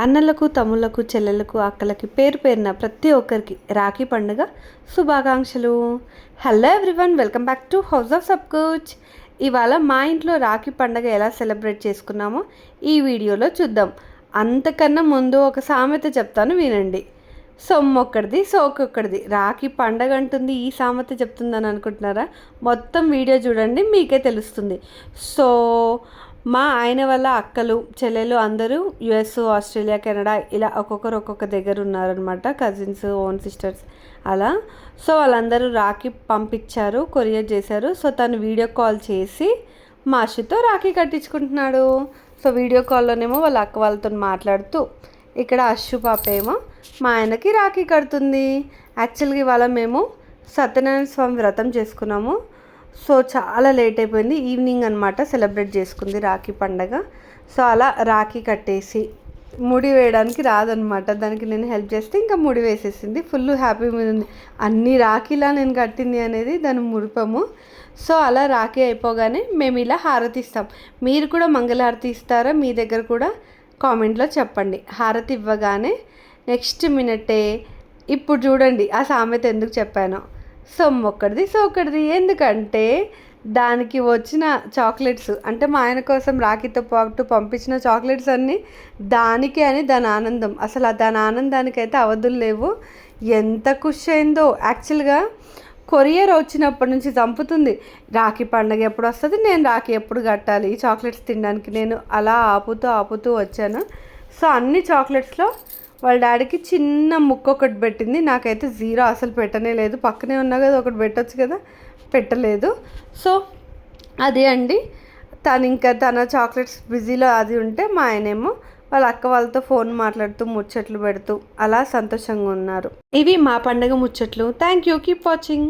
అన్నలకు తమ్ముళ్ళకు చెల్లెలకు అక్కలకి పేరు పేరున ప్రతి ఒక్కరికి రాఖీ పండుగ శుభాకాంక్షలు. Hello everyone welcome back to house of sub coach ఇవాళ మా ఇంట్లో రాఖీ పండుగ ఎలా సెలబ్రేట్ చేసుకున్నామో ఈ వీడియోలో చూద్దాం. అంతకన్నా ముందు ఒక సామెత చెప్తాను వినండి. సొమ్మొక్కడిది సోకొక్కడిది. రాఖీ పండగ అంటుంది ఈ సామెత చెప్తుందని అనుకుంటున్నారా? మొత్తం వీడియో చూడండి మీకే తెలుస్తుంది. సో మా ఆయన వల్ల అక్కలు చెల్లెలు అందరూ యుఎస్ ఆస్ట్రేలియా కెనడా ఇలా ఒక్కొక్కరు ఒక్కొక్క దగ్గర ఉన్నారనమాట కజిన్స్ ఓన్ సిస్టర్స్ అలా. సో వాళ్ళందరూ రాఖీ పంపించారు కొరియర్ చేశారు. సో తను వీడియో కాల్ చేసి మాషితో రాఖీ కట్టించుకుంటున్నాడు. సో వీడియో కాల్లోనేమో వాళ్ళ అక్క వాళ్ళతో మాట్లాడుతూ ఇక్కడ అశ్షు పాప ఏమో మా ఆయనకి రాఖీ కడుతుంది. యాక్చువల్గా ఇవాళ మేము సత్యనారాయణ స్వామి వ్రతం చేసుకున్నాము. సో చాలా లేట్ అయిపోయింది. ఈవినింగ్ అనమాట సెలబ్రేట్ చేసుకుంది రాఖీ పండగ. సో అలా రాఖీ కట్టేసి ముడి వేయడానికి రాదనమాట దానికి నేను హెల్ప్ చేస్తే ఇంకా ముడి వేసేసింది. ఫుల్ హ్యాపీ మీద ఉంది. అన్ని రాఖీలా నేను కట్టింది అనేది దాని ముడిపము. సో అలా రాఖీ అయిపోగానే మేము ఇలా హారతి ఇస్తాం. మీరు కూడా మంగళహారతి ఇస్తారా? మీ దగ్గర కూడా కామెంట్లో చెప్పండి. హారతి ఇవ్వగానే నెక్స్ట్ మినిటే ఇప్పుడు చూడండి ఆ సామెత ఎందుకు చెప్పానో. సొమ్మొక్కడిది సోకడిది. ఎందుకంటే దానికి వచ్చిన చాక్లెట్స్ అంటే మా ఆయన కోసం రాఖీతో పాటు పంపించిన చాక్లెట్స్ అన్నీ దానికి అని దాని ఆనందం. అసలు దాని ఆనందానికి అయితే అవధులు లేవు. ఎంత ఖుషి అయిందో యాక్చువల్గా కొరియర్ వచ్చినప్పటి నుంచి చంపుతుంది. రాఖీ పండగ ఎప్పుడు వస్తుంది? నేను రాఖీ ఎప్పుడు కట్టాలి? ఈ చాక్లెట్స్ తినడానికి నేను అలా ఆపుతూ ఆపుతూ వచ్చాను. సో అన్ని చాక్లెట్స్లో వాళ్ళ డాడీకి చిన్న ముక్క ఒకటి పెట్టింది. నాకైతే జీరో అసలు పెట్టనే లేదు. పక్కనే ఉన్నా కదా ఒకటి పెట్టచ్చు కదా? పెట్టలేదు. సో అదే అండి. తను ఇంకా తన చాక్లెట్స్ బిజీలో అది ఉంటే మా ఆయనేమో వాళ్ళ అక్క వాళ్ళతో ఫోన్ మాట్లాడుతూ ముచ్చట్లు పెడుతూ అలా సంతోషంగా ఉన్నారు. ఇవి మా పండుగ ముచ్చట్లు. Thank you keep watching